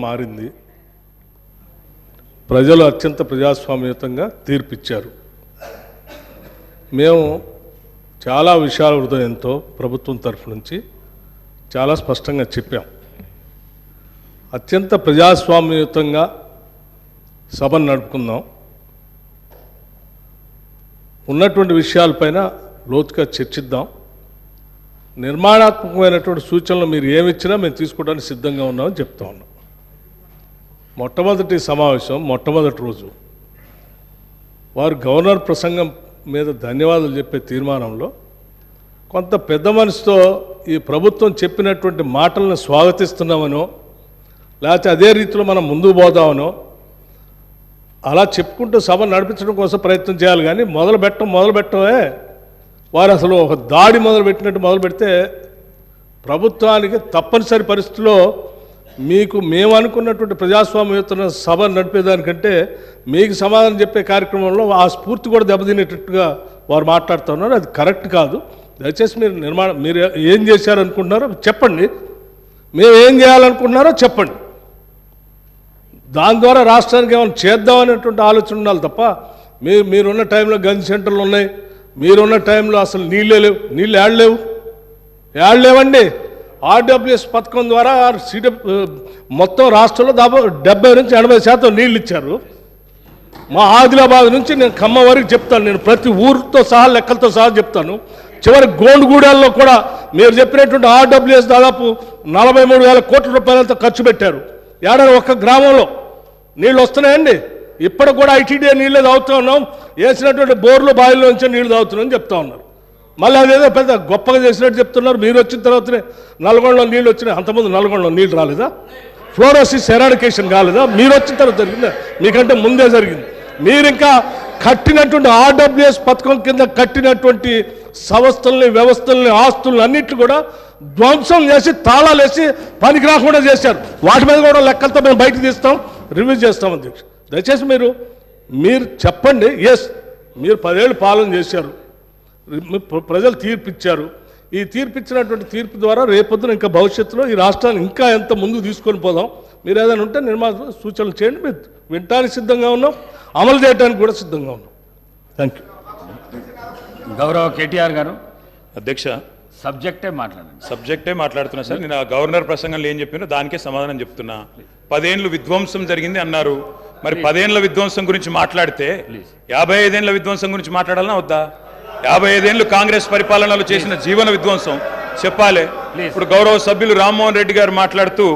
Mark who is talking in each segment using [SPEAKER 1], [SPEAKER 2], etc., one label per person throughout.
[SPEAKER 1] మారింది. ప్రజలు అత్యంత ప్రజాస్వామ్యతంగా తీర్పిచ్చారు. మేము చాలా విషయాల హృదయంతో ప్రభుత్వం తరఫు నుంచి చాలా స్పష్టంగా చెప్పాం. అత్యంత ప్రజాస్వామ్యయుతంగా సభను నడుపుకుందాం. ఉన్నటువంటి విషయాలపైన లోతుగా చర్చిద్దాం. నిర్మాణాత్మకమైనటువంటి సూచనలు మీరు ఏమిచ్చినా మేము తీసుకోవడానికి సిద్ధంగా ఉన్నామని చెప్తా ఉన్నాం. మొట్టమొదటి సమావేశం మొట్టమొదటి రోజు. వారు గవర్నర్ ప్రసంగం మీద ధన్యవాదాలు చెప్పే తీర్మానంలో కొంత పెద్ద మనసుతో ఈ ప్రభుత్వం చెప్పినటువంటి మాటలను స్వాగతిస్తున్నామనో లేకపోతే అదే రీతిలో మనం ముందుకు పోదామనో అలా చెప్పుకుంటూ సభ నడిపించడం కోసం ప్రయత్నం చేయాలి. కానీ మొదలు పెట్టడం మొదలు పెట్టడమే. వారు అసలు ఒక దాడి మొదలు పెట్టినట్టు మొదలు పెడితే ప్రభుత్వానికి తప్పనిసరి పరిస్థితుల్లో మీకు మేము అనుకున్నటువంటి ప్రజాస్వామ్యయుత సభ నడిపేదానికంటే మీకు సమాధానం చెప్పే కార్యక్రమంలో ఆ స్ఫూర్తి కూడా దెబ్బతినేటట్టుగా వారు మాట్లాడుతున్నారు అది కరెక్ట్ కాదు. దయచేసి మీరు నిర్మాణం మీరు ఏం చేశారనుకుంటున్నారో చెప్పండి. మేము ఏం చేయాలనుకుంటున్నారో చెప్పండి. దాని ద్వారా రాష్ట్రానికి ఏమైనా చేద్దామనేటువంటి ఆలోచన ఉండాలి తప్ప మీరు మీరున్న టైంలో గన్ సెంటర్లు ఉన్నాయి. మీరున్న టైంలో అసలు నీళ్ళే లేవు. నీళ్ళు ఏడలేవు ఏడలేవండి ఆర్డబ్ల్యూఎస్ పథకం ద్వారా సిడ మొత్తం రాష్ట్రంలో దాదాపు డెబ్బై నుంచి ఎనభై శాతం నీళ్ళు ఇచ్చారు. మా ఆదిలాబాద్ నుంచి నేను ఖమ్మం వరకు చెప్తాను నేను ప్రతి ఊరితో సహా లెక్కలతో సహా చెప్తాను. చివరి గోండుగూడెల్లో కూడా మీరు చెప్పినటువంటి ఆర్డబ్ల్యూఎస్ దాదాపు నలభై మూడు వేల కోట్ల రూపాయలతో ఖర్చు పెట్టారు. ఏడాది ఒక్క గ్రామంలో నీళ్ళు వస్తున్నాయండి. ఇప్పటికి కూడా ఐటీడీ నీళ్ళే తాగుతూ ఉన్నాం. వేసినటువంటి బోర్లు బావిల్లో నుంచి నీళ్ళు తాగుతున్నాం చెప్తా ఉన్నారు. మళ్ళీ అదేదో పెద్ద గొప్పగా చేసినట్టు చెప్తున్నారు. మీరు వచ్చిన తర్వాతనే నల్గొండలో నీళ్ళు వచ్చినాయి. అంతకుముందు నల్గొండలో నీళ్ళు రాలేదా? ఫ్లోరోసిస్ ఎరాడికేషన్ కాలేదా? మీరు వచ్చిన తర్వాత జరిగిందా? మీకంటే ముందే జరిగింది. మీరు ఇంకా కట్టినటువంటి ఆర్డబ్ల్యూఎస్ పథకం కింద కట్టినటువంటి సంస్థల్ని వ్యవస్థల్ని ఆస్తుల్ని అన్నిట్లు కూడా ధ్వంసం చేసి తాళాలు వేసి పనికి రాకుండా చేశారు. వాటి మీద కూడా లెక్కలతో మేము బయటకు తీస్తాం రివ్యూ చేస్తాం అధ్యక్ష దయచేసి మీరు మీరు చెప్పండి. ఎస్ మీరు పదేళ్ళు పాలన చేశారు. ప్రజలు తీర్పు ఇచ్చారు ఈ తీర్పు ఇచ్చినటువంటి తీర్పు ద్వారా రేపొద్దున ఇంకా భవిష్యత్తులో ఈ రాష్ట్రాన్ని ఇంకా ఎంత ముందుకు తీసుకొని పోదాం. మీరు ఏదైనా ఉంటే నిర్మాణ సూచనలు చేయండి. మీరు వినటానికి సిద్ధంగా ఉన్నాం. అమలు చేయడానికి కూడా సిద్ధంగా ఉన్నాం. థ్యాంక్ యూ
[SPEAKER 2] గౌరవ కేటీఆర్ గారు
[SPEAKER 3] అధ్యక్ష
[SPEAKER 2] సబ్జెక్టే మాట్లాడండి.
[SPEAKER 3] సబ్జెక్టే మాట్లాడుతున్నా సార్. నేను ఆ గవర్నర్ ప్రసంగంలో ఏం చెప్పినో దానికే సమాధానం చెప్తున్నా. పదేండ్లు విధ్వంసం జరిగింది అన్నారు. మరి పదేండ్ల విధ్వంసం గురించి మాట్లాడితే యాభై ఐదేండ్ల విధ్వంసం గురించి మాట్లాడాలన్నా వద్దా? యాభై ఐదేండ్లు కాంగ్రెస్ పరిపాలనలో చేసిన జీవన విధ్వంసం. చెప్పాలి. ఇప్పుడు గౌరవ సభ్యులు రామ్మోహన్ రెడ్డి గారు మాట్లాడుతూ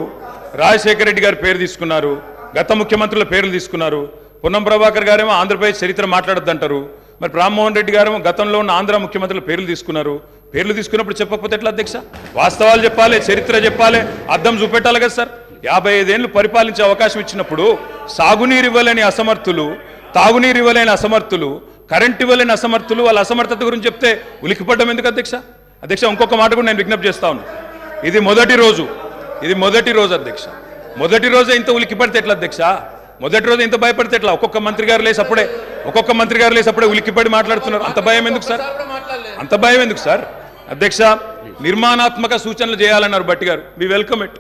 [SPEAKER 3] రాజశేఖర రెడ్డి గారి పేరు తీసుకున్నారు. గత ముఖ్యమంత్రుల పేర్లు తీసుకున్నారు. పొన్నం ప్రభాకర్ గారేమో ఆంధ్రప్రదేశ్ చరిత్ర మాట్లాడొద్దంటారు. మరి రామ్మోహన్ రెడ్డి గారు గతంలో ఉన్న ఆంధ్ర ముఖ్యమంత్రుల పేర్లు తీసుకున్నారు. పేర్లు తీసుకున్నప్పుడు చెప్పకపోతే ఎట్లా అధ్యక్ష? వాస్తవాలు చెప్పాలి చరిత్ర చెప్పాలి అర్థం చూపెట్టాలి కదా సార్. యాభై ఐదేళ్ళు పరిపాలించే అవకాశం ఇచ్చినప్పుడు సాగునీరు ఇవ్వలేని అసమర్థులు తాగునీరు ఇవ్వలేని అసమర్థులు కరెంట్ ఇవ్వలేని అసమర్థులు వాళ్ళ అసమర్థత గురించి చెప్తే ఉలికిపడ్డం ఎందుకు అధ్యక్ష? అధ్యక్ష ఇంకొక మాట కూడా నేను విజ్ఞప్తి చేస్తా ఉన్నా. ఇది మొదటి రోజు. ఇది మొదటి రోజు అధ్యక్ష. మొదటి రోజే ఇంత ఉలికిపడితే ఎట్లా అధ్యక్ష? మొదటి రోజు ఇంత భయపడితే ఎట్లా? ఒక్కొక్క మంత్రి గారు లేసి అప్పుడే ఒక్కొక్క మంత్రి గారు లేసి అప్పుడే ఉలిక్కిపడి మాట్లాడుతున్నారు. అంత భయం ఎందుకు సార్? అంత భయం ఎందుకు సార్? అధ్యక్ష నిర్మాణాత్మక సూచనలు చేయాలన్నారు భట్టి గారు. మీ వెల్కమ్ ఇట్.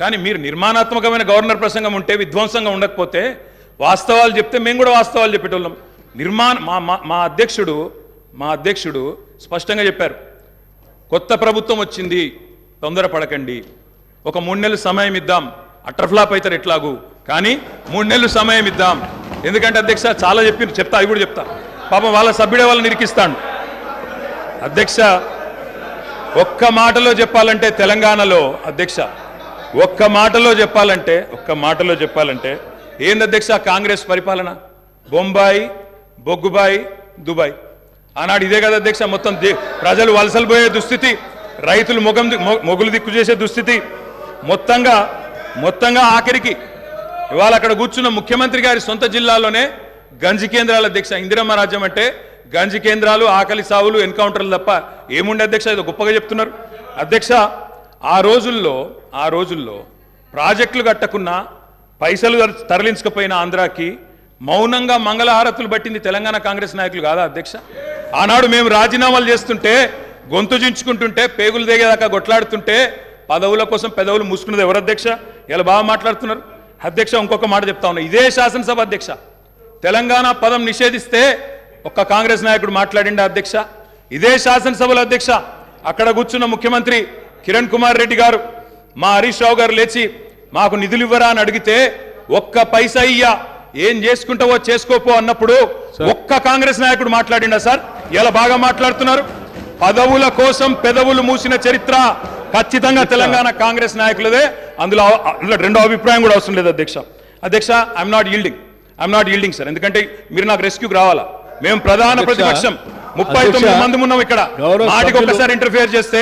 [SPEAKER 3] కానీ మీరు నిర్మాణాత్మకమైన గవర్నర్ ప్రసంగం ఉంటే విధ్వంసంగా ఉండకపోతే వాస్తవాలు చెప్తే మేము కూడా వాస్తవాలు చెప్పేటోళ్ళం. నిర్మాణ మా మా- మా అధ్యక్షుడు మా అధ్యక్షుడు స్పష్టంగా చెప్పారు. కొత్త ప్రభుత్వం వచ్చింది తొందరపడకండి. ఒక మూడు నెలలు సమయం ఇద్దాం. అట్రఫ్లాప్ అవుతారు ఎట్లాగూ. కానీ మూడు నెలలు సమయం ఇద్దాం. ఎందుకంటే అధ్యక్ష చాలా చెప్పి చెప్తా అవి కూడా చెప్తా. పాపం వాళ్ళ సభ్యుడే వాళ్ళని నిరికిస్తాను అధ్యక్ష ఒక్క మాటలో చెప్పాలంటే తెలంగాణలో అధ్యక్ష ఒక్క మాటలో చెప్పాలంటే ఒక్క మాటలో చెప్పాలంటే ఏంది అధ్యక్ష కాంగ్రెస్ పరిపాలన? బొంబాయి బొగ్గుబాయి దుబాయ్. ఆనాడు ఇదే కదా అధ్యక్ష మొత్తం ప్రజలు వలసలు పోయే దుస్థితి రైతులు మొగం ది- మొగులు దిక్కు చేసే దుస్థితి. మొత్తంగా మొత్తంగా ఆఖరికి ఇవాళ అక్కడ కూర్చున్న ముఖ్యమంత్రి గారి సొంత జిల్లాలోనే గంజి కేంద్రాల అధ్యక్ష ఇందిరమ్మ రాజ్యం అంటే గంజి కేంద్రాలు ఆకలి సావులు ఎన్కౌంటర్లు తప్ప ఏముండే అధ్యక్ష? ఇది గొప్పగా చెప్తున్నారు. అధ్యక్ష ఆ రోజుల్లో ఆ రోజుల్లో ప్రాజెక్టులు కట్టకున్నా పైసలు తరలించకపోయిన ఆంధ్రాకి మౌనంగా మంగళహారతులు పట్టింది తెలంగాణ కాంగ్రెస్ నాయకులు కాదా అధ్యక్ష? ఆనాడు మేము రాజీనామాలు చేస్తుంటే గొంతు చించుకుంటుంటే పేగులు దిగేదాకా కొట్లాడుతుంటే పదవుల కోసం పెదవులు మూసుకున్నది ఎవరు అధ్యక్ష? ఇలా బాగా మాట్లాడుతున్నారు. అధ్యక్ష ఇంకొక మాట చెప్తా ఉన్నా. ఇదే శాసనసభ అధ్యక్ష. తెలంగాణ పదం నిషేధిస్తే ఒక్క కాంగ్రెస్ నాయకుడు మాట్లాడిండ అధ్యక్ష? ఇదే శాసనసభలో అధ్యక్ష అక్కడ కూర్చున్న ముఖ్యమంత్రి కిరణ్ కుమార్ రెడ్డి గారు మా హరీష్ రావు గారు లేచి మాకు నిధులు ఇవ్వరా అని అడిగితే ఒక్క పైసా ఇయ్యా. ఏం చేసుకుంటావో చేసుకోపో అన్నప్పుడు ఒక్క కాంగ్రెస్ నాయకుడు మాట్లాడిండా సార్? ఇలా బాగా మాట్లాడుతున్నారు? పదవుల కోసం పెదవులు మూసిన చరిత్ర ఖచ్చితంగా తెలంగాణ కాంగ్రెస్ నాయకులదే. అందులో అందులో రెండో అభిప్రాయం కూడా అవసరం లేదు అధ్యక్ష. అధ్యక్ష I'm not yielding I'm not yielding sir ఎందుకంటే మీరు నాకు రెస్క్యూకి రావాలా? మేము ప్రధాన ప్రతిపక్షం. ముప్పై తొమ్మిది మంది ఉన్నాం ఇక్కడ.
[SPEAKER 1] సభ్యులు-
[SPEAKER 3] ఒక్కసారి ఇంటర్ఫియర్ చేస్తే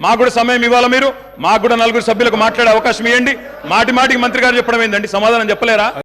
[SPEAKER 3] మాకు కూడా సమయం ఇవ్వాలా మీరు? మాకు కూడా నలుగురు సభ్యులకు మాట్లాడే అవకాశం ఇవ్వండి మాటి మాటికి మంత్రి గారు చెప్పడం ఏందండి? సమాధానం చెప్పలేరా?